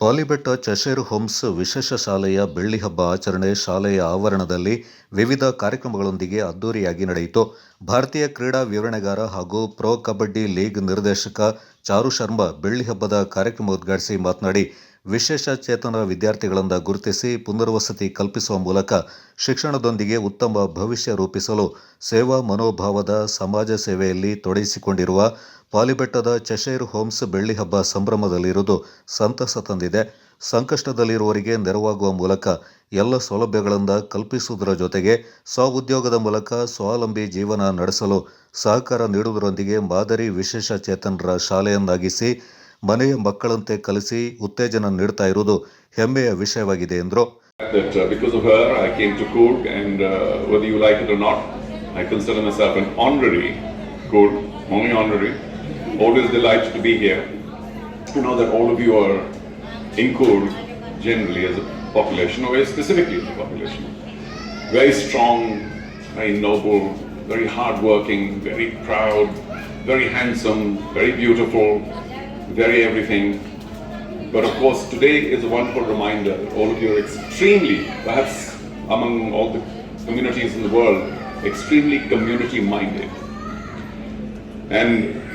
Polibetta ಚಶೇರು homes ವಿಶೇಷ ಶಾಲೆಯ ಬೆಳ್ಳಿ ಹಬ್ಬ ಆಚರಣೆ ಶಾಲೆಯ ಆವರಣದಲ್ಲಿ ವಿವಿಧ ಕಾರ್ಯಕ್ರಮಗಳೊಂದಿಗೆ ಅದ್ದೂರಿಯಾಗಿ ನಡೆಯಿತು. ಭಾರತೀಯ ಕ್ರೀಡಾ ವಿವರಣೆಗಾರ ಹಾಗೂ ಪ್ರೊ ಕಬಡ್ಡಿ ಲೀಗ್ ನಿರ್ದೇಶಕ ಚಾರು ಶರ್ಮಾ ಬೆಳ್ಳಿ ಹಬ್ಬದ ಕಾರ್ಯಕ್ರಮ ಉದ್ಘಾಟಿಸಿ ಮಾತನಾಡಿ, ವಿಶೇಷ ಚೇತನ ವಿದ್ಯಾರ್ಥಿಗಳಿಂದ ಗುರುತಿಸಿ ಪುನರ್ವಸತಿ ಕಲ್ಪಿಸುವ ಮೂಲಕ ಶಿಕ್ಷಣದೊಂದಿಗೆ ಉತ್ತಮ ಭವಿಷ್ಯ ರೂಪಿಸಲು ಸೇವಾ ಮನೋಭಾವದ ಸಮಾಜ ಸೇವೆಯಲ್ಲಿ ತೊಡಗಿಸಿಕೊಂಡಿರುವ ಪಾಲಿಬೆಟ್ಟದ ಚಶೇರು ಹೋಮ್ಸ್ ಬೆಳ್ಳಿ ಹಬ್ಬ ಸಂಭ್ರಮದಲ್ಲಿರುವುದು ಸಂತಸ ತಂದಿದೆ. ಸಂಕಷ್ಟದಲ್ಲಿರುವವರಿಗೆ ನೆರವಾಗುವ ಮೂಲಕ ಎಲ್ಲ ಸೌಲಭ್ಯಗಳನ್ನು ಕಲ್ಪಿಸುವುದರ ಜೊತೆಗೆ ಸ್ವಉದ್ಯೋಗದ ಮೂಲಕ ಸ್ವಾವಲಂಬಿ ಜೀವನ ನಡೆಸಲು ಸಹಕಾರ ನೀಡುವುದರೊಂದಿಗೆ ಮಾದರಿ ವಿಶೇಷ ಚೇತನರ ಶಾಲೆಯನ್ನಾಗಿಸಿ ಮನೆಯ ಮಕ್ಕಳಂತೆ ಕಲಿಸಿ ಉತ್ತೇಜನ ನೀಡುತ್ತಾ ಇರುವುದು ಹೆಮ್ಮೆಯ ವಿಷಯವಾಗಿದೆ ಎಂದರು uh, uh, Always delighted to be here. I know that all of you are in generally as a population or specifically as a population. Very strong, very noble, very hardworking, very proud, very handsome, very beautiful, very everything. But of course, today is a wonderful reminder that all of you are extremely, perhaps among all the communities in the world, extremely community minded. And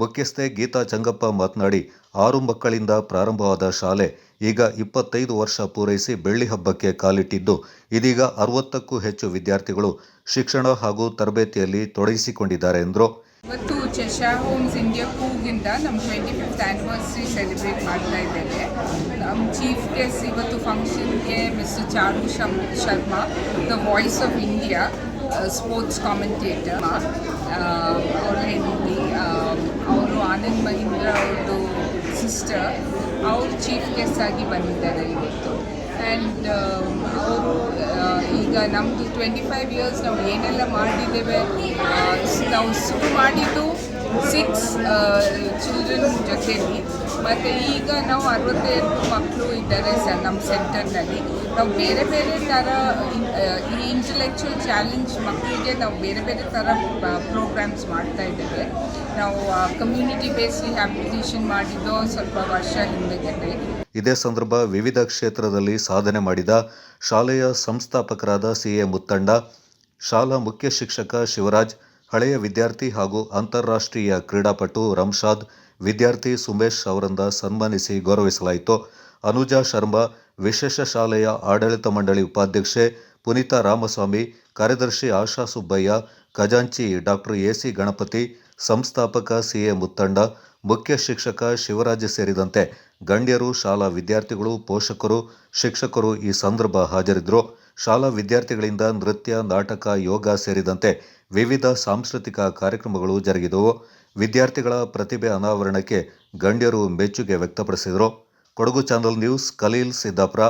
ಮುಖ್ಯಸ್ಥೆ ಗೀತಾ ಚಂಗಪ್ಪ ಮಾತನಾಡಿ ಆರು ಮಕ್ಕಳಿಂದ ಪ್ರಾರಂಭವಾದ ಶಾಲೆ ಈಗ ಇಪ್ಪತ್ತೈದು ವರ್ಷ ಪೂರೈಸಿ ಬೆಳ್ಳಿ ಹಬ್ಬಕ್ಕೆ ಕಾಲಿಟ್ಟಿದ್ದು ಇದೀಗ ಅರವತ್ತಕ್ಕೂ ಹೆಚ್ಚು ವಿದ್ಯಾರ್ಥಿಗಳು ಶಿಕ್ಷಣ ಹಾಗೂ ತರಬೇತಿಯಲ್ಲಿ ತೊಡಗಿಸಿಕೊಂಡಿದ್ದಾರೆ ಎಂದರು. ಇವತ್ತು ಚಶಾ ಹೋಮ್ಸ್ ಇಂಡಿಯಾ ಕೂಗಿಂದ ನಮ್ಮ ಟ್ವೆಂಟಿ ಫಿಫ್ತ್ ಆ್ಯನಿವರ್ಸರಿ ಸೆಲೆಬ್ರೇಟ್ ಮಾಡ್ತಾ ಇದ್ದೇವೆ. ನಮ್ಮ ಚೀಫ್ ಗೆಸ್ಟ್ ಇವತ್ತು ಫಂಕ್ಷನ್ಗೆ mister Charu ಶಮ್ Sharma the voice of India sports commentator ಅವರು ಆನಂದ್ ಮಹೀಂದ್ರ ಅವ್ರದ್ದು ಸಿಸ್ಟರ್ ಅವರು ಚೀಫ್ ಗೆಸ್ಟ್ ಆಗಿ ಬಂದಿದ್ದಾರೆ ಇವತ್ತು. ಆ್ಯಂಡ್ ಅವರು ಈಗ ನಮ್ಮದು ಟ್ವೆಂಟಿ ಫೈವ್ ಇಯರ್ಸ್ ನಾವು ಏನೆಲ್ಲ ಮಾಡಿದ್ದೇವೆ ನಾವು ಶುರು ಮಾಡಿದ್ದು ಸಿಕ್ಸ್ ಚಿಲ್ಡ್ರನ್ ಜೊತೆಲಿ. ಮತ್ತು ಈಗ ನಾವು ಅರವತ್ತೆರಡು ಮಕ್ಕಳು ಇದ್ದಾರೆ ಸರ್ ನಮ್ಮ ಸೆಂಟರ್ನಲ್ಲಿ. ನಾವು ಬೇರೆ ಬೇರೆ ಥರ, ಈ ಇಂಟಲೆಕ್ಚುಯಲ್ ಚಾಲೆಂಜ್ ಮಕ್ಕಳಿಗೆ ನಾವು ಬೇರೆ ಬೇರೆ ಥರ ಪ್ರೋಗ್ರಾಮ್ಸ್ ಮಾಡ್ತಾ ಇದ್ದೇವೆ. ನಾವು ಕಮ್ಯುನಿಟಿ ಬೇಸ್ ರಿಹ್ಯಾಬಿಲಿಟೇಷನ್ ಮಾಡಿದ್ದು ಸ್ವಲ್ಪ ವರ್ಷ ಹಿಂದೆಗಡೆ. ಇದೇ ಸಂದರ್ಭ ವಿವಿಧ ಕ್ಷೇತ್ರದಲ್ಲಿ ಸಾಧನೆ ಮಾಡಿದ ಶಾಲೆಯ ಸಂಸ್ಥಾಪಕರಾದ ಸಿಎ ಮುತ್ತಂಡ, ಶಾಲಾ ಮುಖ್ಯ ಶಿಕ್ಷಕ ಶಿವರಾಜ್, ಹಳೆಯ ವಿದ್ಯಾರ್ಥಿ ಹಾಗೂ ಅಂತಾರಾಷ್ಟ್ರೀಯ ಕ್ರೀಡಾಪಟು ರಂಶಾದ್ ವಿದ್ಯಾರ್ಥಿ ಸುಮೇಶ್ ಅವರಿಂದ ಸನ್ಮಾನಿಸಿ ಗೌರವಿಸಲಾಯಿತು. ಅನುಜಾ ಶರ್ಮಾ, ವಿಶೇಷ ಶಾಲೆಯ ಆಡಳಿತ ಮಂಡಳಿ ಉಪಾಧ್ಯಕ್ಷೆ ಪುನೀತಾ ರಾಮಸ್ವಾಮಿ, ಕಾರ್ಯದರ್ಶಿ ಆಶಾ ಸುಬ್ಬಯ್ಯ, ಖಜಾಂಚಿ ಡಾಕ್ಟರ್ ಎಸಿ ಗಣಪತಿ, ಸಂಸ್ಥಾಪಕ ಸಿಎ ಮುತ್ತಂಡ ಮುಖ್ಯ ಶಿಕ್ಷಕ ಶಿವರಾಜ್ ಸೇರಿದಂತೆ ಗಣ್ಯರು, ಶಾಲಾ ವಿದ್ಯಾರ್ಥಿಗಳು, ಪೋಷಕರು, ಶಿಕ್ಷಕರು ಈ ಸಂದರ್ಭ ಹಾಜರಿದ್ದರು. ಶಾಲಾ ವಿದ್ಯಾರ್ಥಿಗಳಿಂದ ನೃತ್ಯ, ನಾಟಕ, ಯೋಗ ಸೇರಿದಂತೆ ವಿವಿಧ ಸಾಂಸ್ಕೃತಿಕ ಕಾರ್ಯಕ್ರಮಗಳು ಜರುಗಿದವು. ವಿದ್ಯಾರ್ಥಿಗಳ ಪ್ರತಿಭೆ ಅನಾವರಣಕ್ಕೆ ಗಣ್ಯರು ಮೆಚ್ಚುಗೆ ವ್ಯಕ್ತಪಡಿಸಿದರು. Kodagu channel news Khaleel Siddapura.